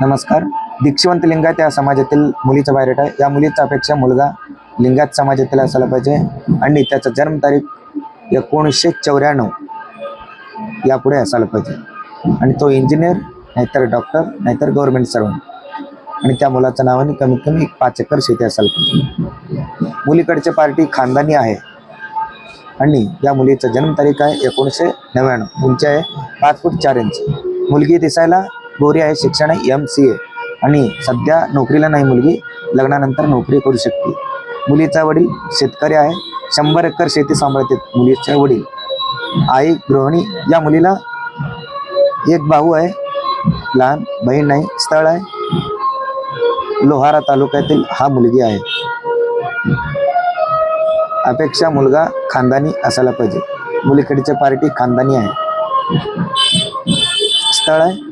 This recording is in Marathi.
नमस्कार. दीक्षिवंत लिंगायत या समाजातील मुलीचा बायरेट आहे. या मुलीचा अपेक्षा मुलगा लिंगायत समाजातील असायला पाहिजे. आणि त्याचा जन्मतारीख एकोणीसशे चौऱ्याण्णव यापुढे असायला पाहिजे. आणि तो इंजिनियर नाहीतर डॉक्टर नाहीतर गव्हर्नमेंट सर्वंट आणि त्या मुलाचं नावाने कमीत कमी एक पाच एकर शेती असायला पाहिजे. मुलीकडचे पार्टी खानदानी आहे. आणि या मुलीचं जन्मतारीख आहे एकोणीसशे नव्याण्णव. उंची आहे पाच फूट चार इंच. मुलगी दिसायला गोरी आहे शिक्षण आहे एम सी ए आणि सध्या नोकरीला नाही मुलगी लग्नानंतर नोकरी करू शकते. मुलीचा वडील शेतकरी आहे शंभर एकर शेती सांभाळते मुलीचे वडील. आई गृहिणी या मुलीला एक भाऊ आहे लहान बहीण नाही स्थळ आहे. लोहारा तालुक्यातील हा मुलगी आहे. अपेक्षा मुलगा खानदानी असायला पाहिजे. मुलीकडचे पार्टी खानदानी आहे. स्थळ आहे